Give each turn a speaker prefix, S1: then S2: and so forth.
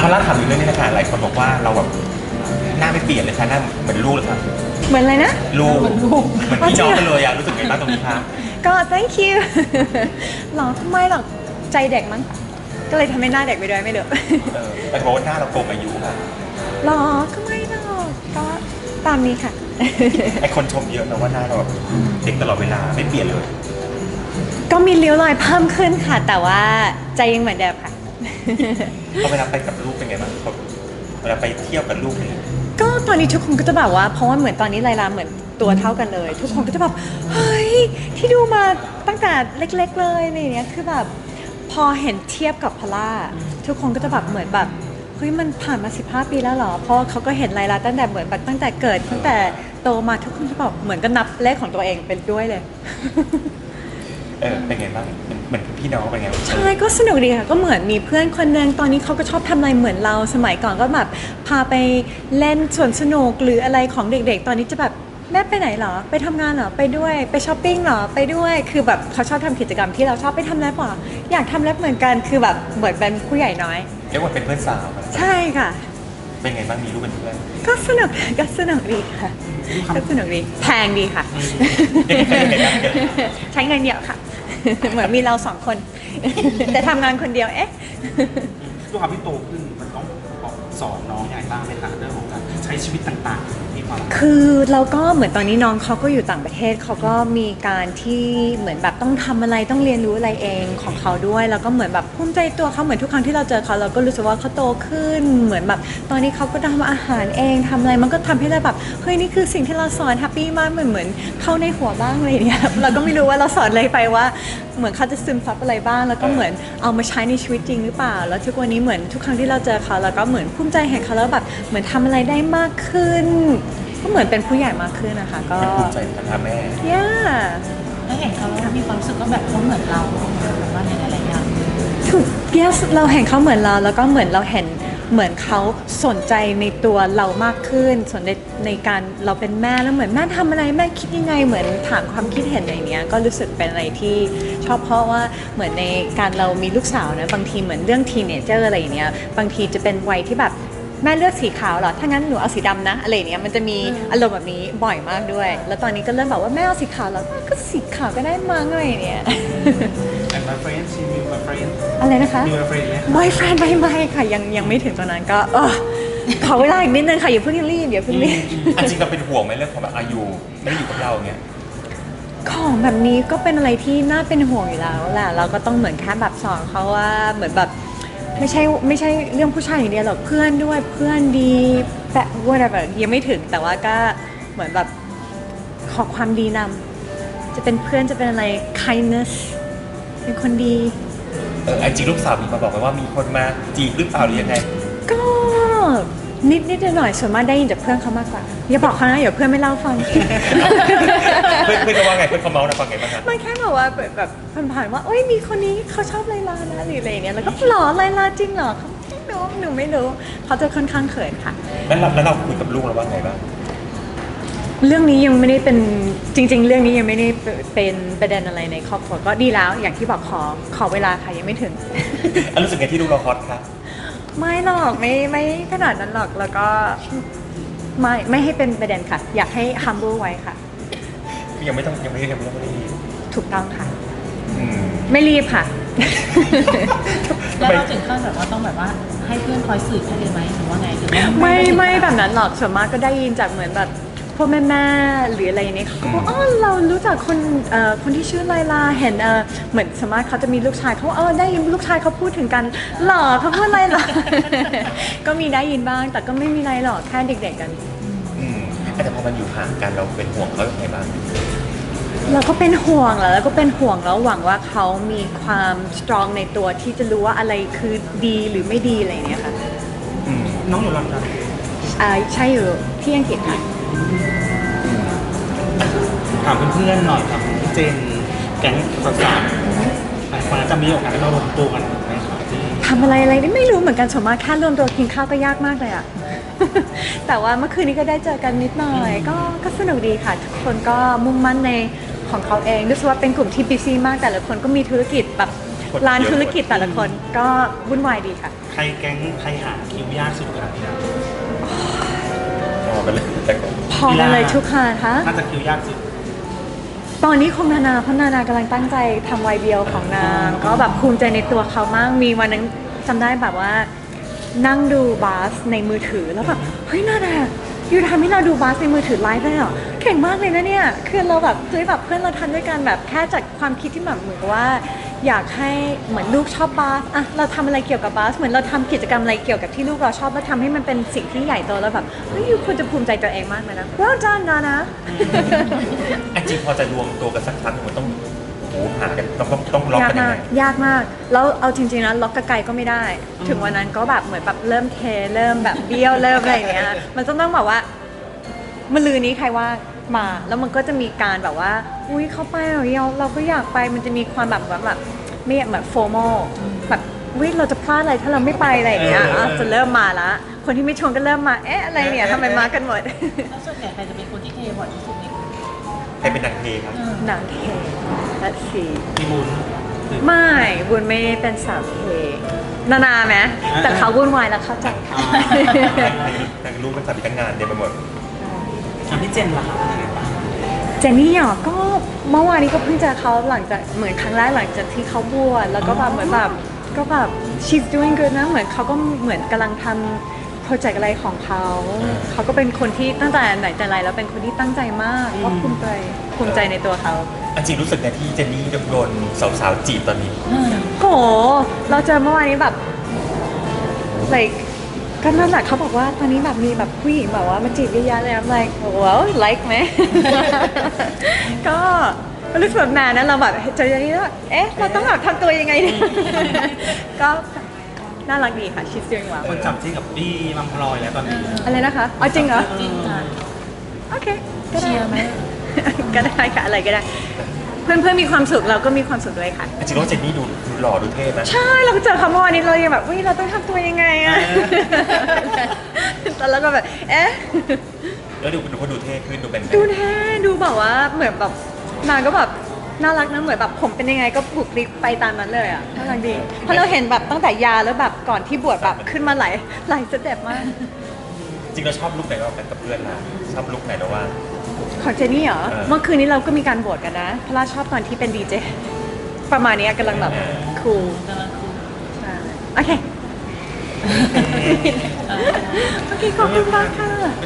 S1: พอล่าถามอีกเรื่องนี้นะคะหลายคนบอกว่าเราแบบหน้าไม่เปลี่ยนเลยค่ะหน้าเหมือนลูกเลยค่ะ
S2: เหมือนอะไรนะ
S1: ลูกเหมือนพี่น้องกันเลยอะรู้สึกไงบ้างตรงนี้คะ
S2: ก็ thank you หรอทำไมหรอกใจเด็กมั้งก็เลยทำให้หน้าเด็กไปด้วยไม่รู้
S1: เออแต่บอกว่าหน้าเราโกงอายุค่ะ
S2: หรอก็ไม่หรอกก็ตามนี้ค่ะ
S1: ไอคนชมเยอะนะว่าหน้าเราแบบเด็กตลอดเวลาไม่เปลี่ยนเลย
S2: ก็มีริ้วรอยเพิ่มขึ้นค่ะ แต่ว่าใจยังเหมือนเดิมค่ะ
S1: พอเวลาไปกับลูกเป็นไงบ้างเขาเวลาไปเที่ยวกับลูกเนี่ย
S2: ก็ตอนนี้ทุกคนก็จะแบบว่า เพราะว่าเหมือนตอนนี้ไลลาเหมือนตัวเท่ากันเลย ทุกคนก็จะแบบเฮ้ยที่ดูมาตั้งแต่เล็ก ๆ เลยอะไรอย่างเนี้ยคือแบบพอเห็นเทียบกับพอลล่าทุกคนก็จะแบบเหมือนแบบเฮ้ยมันผ่านมา 15 ปีแล้วเหรอ เพราะเขาก็เห็นไลลาตั้งแต่เหมือนแบบตั้งแต่เกิด ตั้งแต่โตมาทุกคนจะแบบเหมือนก็นับเลขของตัวเองเป็นด้วยเลย
S1: เออเป็นไงบ้างเหมือนพี่น้องเป็นไงบ้าง
S2: ใช่ก็สนุกดีค่ะ ก็เหมือนมีเพื่อนคนหนึงตอนนี้เขาก็ชอบทำอะไรเหมือนเราสมัยก่อนก็แบบพาไปเล่นสวนสนุกหรืออะไรของเด็กๆ ตอนนี้จะแบบแม่ไปไหนเหรอ ไปทำงานเหรอ ไปด้วย ไปช้อปปิ้งเหรอ ไปด้วย คือแบบเขาชอบทำกิจกรรมที่เราชอบไปทำแลบเหรออยากทำแลบเหมือนกัน คือแบบเหมือนเป็นผู้ใหญ่น้อย
S1: เรียกว่าเป็นเพื่อนสาวกัน
S2: ใช่ค่ะ
S1: เป็นไงบ้างมีลูกเป็นเพื่อน
S2: ก็สนุกก็สนุกดีค่ะก็สนุกดีแพงดีค่ะ ใช้เงินเยอะค่ะ เหมือนมีเราสองคน แต่ทำงานคนเดียวเอ๊ะ
S3: ด้วยความที่โตขึ้นมันต้องสอนน้องยังไงบ้างไหมคะเรื่องของการใช้ชีวิตต่างๆที่ความ
S2: คือเราก็เหมือนตอนนี้น้องเขาก็อยู่ต่างประเทศเขาก็มีการที่เหมือนแบบ ต้องทำอะไรต้องเรียนรู้อะไรเองของเขาด้วย แล้วก็เหมือนแบบภูมิใจตัวเขาเหมือนทุกครั้งที่เราเจอเขาเราก็รู้สึกว่าเขาโตขึ้น เหมือนแบบ ตอนนี้เขาก็ทำอาหารเองทำอะไรมันก็ทำให้เราแบบเฮ้ยนี่คือสิ่งที่เราสอนแฮปปี้มากเหมือนเหมือนเข้าในหัวบ้างอะไรอย่างเงี้ยเราก็ไม่รู้ว่าเราสอนอะไรไปว่า เหมือนเขาจะซึมซับอะไรบ้าง แล้วก็เหมือนเอามาใช้ในชีวิตจริงหรือเปล่า แล้วทุกวันนี้เหมือนทุกครั้งที่เราเจอเขาเราก็เหมือนภูมิใจเห็นเขาแล้วแบบเหมือนทำอะไรได้มากขึ้น ก็เหมือนเป็นผู้ใหญ่มากขึ้นนะคะ ก็
S1: เป็นภูมิใจในฐานะแม่
S2: ย่า
S4: แล้วเห็นเขาแล้วมีความรู้สึกว่าแบบเขาเหมือนเราแบบว่าในหลายๆอย่าง
S2: ถูก yes เราเห็นเขาเหมือนเราแล้วก็เหมือนเราเห็นเหมือนเขาสนใจในตัวเรามากขึ้น สนในในการเราเป็นแม่แล้วเหมือนแม่ทำอะไรแม่คิดยังไง เหมือนถามความคิดเห็นอะไรเนี้ยก็รู้สึกเป็นอะไรที่ชอบเพราะว่าเหมือนในการเรามีลูกสาวนะบางทีเหมือนเรื่องทีเนเจอร์อะไรเนี้ยบางทีจะเป็นวัยที่แบบ แม่เลือกสีขาวเหรอ ถ้างั้นหนูเอาสีดำนะ อะไรอย่างเนี้ยมันจะมีอารมณ์แบบนี้บ่อยมากด้วย แล้วตอนนี้ก็เริ่มแบบว่าแม่เอาสีขาวแล้วก็สีขาวก็ได้มั้งอะไรอย่างเนี้ย
S3: and my friend she knew my friend
S2: อะไรนะคะ
S3: knew my friend ไหมคะ
S2: boyfriend ไม่ไม่ค่ะยังยังไม่ถึงตอนนั้นก็เออขอเวลาอีกนิดนึงค่ะอย่าเพิ่งรีบอย่าเพิ่งรีบ
S1: อันจริงเราเป็นห่วงไหมเรื่องของแบบอายุไม่ได้อยู่กับเราเนี่ย
S2: ของแบบนี้ก็เป็นอะไรที่น่าเป็นห่วงอยู่แล้วแหละเราก็ต้องเหมือนแค่แบบสอนเขาว่าเหมือนแบบ ไม่ใช่ไม่ใช่เรื่องผู้ชายอย่างเดียวหรอกเพื่อนด้วยเพื่อนดีแบบ whatever ยังไม่ถึงแต่ว่าก็เหมือนแบบขอความดีนำจะเป็นเพื่อนจะเป็นอะไร kindness เป็นคนดี
S1: เอออันจริงลูกสาวมีมาบอกไหมว่ามีคนมาจีบหรือเปล่าหรือยังไง
S2: ก็ นิดนิดหน่อยๆส่วนมากได้ยินจากเพื่อนเขามากกว่าอย่าบอกเขานะเดี๋ยวเพื่อนไม่เล่าฟัง
S1: เพื่อนเพื่อนเขาว่าไงเพื่อนเขาเมาส์นะฟังไงบ้างคะ
S2: มันแค่แบบว่าแบบแบบผ่านๆว่าเอ้ยมีคนนี้เขาชอบไลลานะหรืออะไรอย่างเงี้ยแล้วก็หรอไลลาจริงเหรอเขาไม่รู้หนูไม่รู้เขาจะค่อนข้างเขินค่ะ
S1: แล้วเราแล้วเราคุยกับลูกเราว่าไงบ้าง
S2: เรื่องนี้ยังไม่ได้เป็นจริง ๆ เรื่องนี้ยังไม่ได้เป็นประเด็นอะไรในครอบครัวก็ดีแล้วอย่างที่บอกขอขอเวลาค่ะยังไม่ถึง
S1: อันรู้สึกไงที่ลูกเราฮอตคะ
S2: ไม่หรอกไม่ไม่ขนาดนั้นหรอกแล้วก็ไม่ไม่ให้เป็นประเด็นค่ะ อยากให้ humble ไว้ค่ะ
S1: ยังไม่ต้องยังไม่ยังไม่ต้องไม่ได้
S2: ถูกต้องค่ะ
S1: อืม
S2: ไม่รีบค่ะ
S4: แล้วเราถึงขั้นแบบว่าต้องแบบว่าให้เพื่อนคอยสืบให้เลยไหมหรือว่าไงหรือว่า
S2: ไม่ไม่
S4: ถึง
S2: แบบนั้นหรอกส่วนมากก็ได้ยินจากเหมือนแบบ พวกแม่ๆหรืออะไรอย่างนี้เขาก็บอกอ๋อเรารู้จักคนเอ่อคนที่ชื่อไลลาเห็นเออเหมือนสมมติเขาจะมีลูกชายเขาเออได้ยินลูกชายเขาพูดถึงกันหรอเขาพูดอะไรหรอ ก็มีได้ยินบ้าง แต่ก็ไม่มีอะไรหรอกแค่เด็ก ๆกัน
S1: อืมแต่พอมันอยู่ห่างกันเราเป็นห่วงเขาอย่างไรบ้าง
S2: เราก็เป็นห่วงแหละแล้วก็เป็นห่วงแล้วหวังว่าเขามีความสตรองในตัวที่จะรู้ว่าอะไรคือดีหรือไม่ดีอะไรอย่างเนี้ยค่ะ
S1: อืม
S3: น้องอยู่ลอนดอน
S2: อ่าใช่อยู่ที่อังกฤษค่ะ
S3: ถามเพื่อนๆหน่อยครับเจนแก๊งสาวๆหลายคนอาจจะมีโอกาสได้มารวมตัวกันไหมครับที่
S2: ทำอะไรอะไรนี่ไม่รู้เหมือนกันสมมติแค่รวมตัวกินข้าวก็ยากมากเลยอะ แต่ว่าเมื่อคืนนี้ก็ได้เจอกันนิดหน่อย ก็ก็สนุกดีค่ะ ทุกคนก็มุ่งมั่นในของเขาเองรู้สึกว่าเป็นกลุ่มที่บิซี่มากแต่ละคนก็มีธุรกิจแบบร้านธุรกิจแต่ละคนก็วุ่นวายดีค่ะ
S3: ใครแก๊งใครหาคิวยากสุดครับพี่นะ
S1: พอกันเลยแต่ก็
S2: พอกันเลยทุกค่ะคะ
S3: น่าจะคิวยากสุด
S2: ตอนนี้คงนานาเพราะนานากำลังตั้งใจทำวัยเดียวของนางก็แบบภูมิใจในตัวเขามากมีวันนั้นจำได้แบบว่า นั่งดูบาสในมือถือแล้วแบบเฮ้ยนานาอยู่ทำให้เราดูบาสในมือถือไลฟ์ได้เหรอเก่งมากเลยนะเนี่ยคือเราแบบเฮ้ยแบบเพื่อนเราทันด้วยกันแบบแค่จากความคิดที่แบบเหมือนกับว่า อยากให้เหมือนลูกชอบบาสอะเราทำอะไรเกี่ยวกับบาสเหมือนเราทำกิจกรรมอะไรเกี่ยวกับที่ลูกเราชอบแล้วทำให้มันเป็นสิ่งที่ใหญ่โตแล้วแบบเฮ้ยยูควรจะภูมิใจตัวเองมากเลยนะ well done นานะ
S1: ไอ้จริงพอจะรวมตัวกันสักครั้งหนึ่งมันต้องโหหากันต้องต้องต้องล็อก
S2: ยาก
S1: กันยัง
S2: มา
S1: ไง
S2: กยากมาก แล้วเอาจริงๆนะล็อกกระไกลก็ไม่ได้ ถึงวันนั้นก็แบบเหมือนแบบเริ่มเทเริ่มแบบเบี้ยวเริ่มอะไรอย่างเงี้ยมันต้องต้องแบบว่ามันลือนี้ใครว่า มา แล้วมันก็จะมีการแบบว่า อุ้ยเขาไปเหรอเราเราก็อยากไปมันจะมีความแบบแบบแบบไม่อยากแบบโฟมอลแบบวิเราจะพลาดอะไรถ้าเราไม่ไปอะไรอย่างเงี้ย
S3: เออเออ
S2: อะจะเริ่มมาละ คนที่ไม่ชวนก็เริ่มมา เอ๊ะอะไรเนี่ยทำไมมากันหมด
S4: แล้วส่วนใหญ่ใครจะเป็นคนที่เทบ่อยที่สุดในกลุ่ม
S1: ใครเป็นนักเทครับ
S4: เออ
S2: หนังเท let's see
S3: พี่บุญหรือ
S2: ไม่บุญไม่ได้เป็นสาวเทนานาไหมแต่เขาวุ่นวายแล้วเขาจัดค่ะ
S1: ทางรู้เป็นสัตว์ทั้งงานเต็มไปหมด
S3: อะพี่เจนล่ะครับเป็นยังไงบ้าง
S2: เจนนี่หรอก็เมื่อวานนี้ก็เพิ่งเจอเขาหลังจากเหมือนครั้งแรกหลังจากที่เขาบวชแล้วก็แบบเหมือนแบบก็แบบ she's doing good นะเหมือนเขาก็เหมือนกำลังทำโปรเจกต์อะไรของเขาเขาก็เป็นคนที่ตั้งแต่ไหนแต่ไรแล้วเป็นคนที่ตั้งใจมากก็ภูมิใจภูมิใจในตัวเขา
S1: อันจริงรู้สึกไงที่เจนนี่โดนสาวๆจีบตอนนี้
S4: เออ
S2: โหเราเจอเมื่อวานนี้แบบ like ก็นั่นแหละเขาบอกว่าตอนนี้แบบมีแบบผู้หญิงแบบว่ามาจีบเยอะแยะเลย I'm like well like ไหม ก็รู้สึกแบบนานนะเราแบบเจออย่างนี้แล้วแบบเอ๊ะเราต้องแบบทำตัวยังไงเนี่ยก็น่ารักดีค่ะ she's doing well
S3: คนจับที่กับพี่มัมพลอยแล้วตอนนี้
S2: อะไรนะคะอ๋อจริงเหรอ
S4: จริงค่ะ
S2: โอเคก็ได้
S4: เชียร์ไหม
S2: ก็ได้ค่ะอะไรก็ได้ เพื่อนเพื่อนๆมีความสุขเราก็มีความสุขด้วยค่ะ
S1: อันจริงแล้วเจนนี่ดูดูหล่อดูเท่นะ
S2: ใช่เราเจอเขาเมื่อวานนี้เรายังแบบวิเราต้องทำตัวยังไงอะ ตอนแล้วก็แบบเอ๊ะ
S1: แล้วดูดูก็ดูเท่ขึ้นดูเป็น
S2: ดูแท้ดูแบบว่าเหมือนแบบนางก็แบบน่ารักนะเหมือนแบบผมเป็นยังไงก็ผูกคลิกไปตามนั้นเลยอะน่ารักดีเพราะเราเห็นแบบตั้งแต่ยาแล้วแบบก่อนที่บวชแบบขึ้นมาหลายหลายสเต็ปมาก
S1: จริงเราชอบลุคไหนมากกว่ากันกับเพื่อนนะชอบลุคไหนแล้วว่า
S2: ของเจนี่เหรอ
S1: เออ
S2: เมื่อคืนนี้เราก็มีการบวชกันนะเพราะเราชอบตอนที่เป็นดีเจ ประมาณนี้กำลังแบบคูล
S4: กำลังคุย
S2: โอเค โอเค ขอบคุณมากค่ะ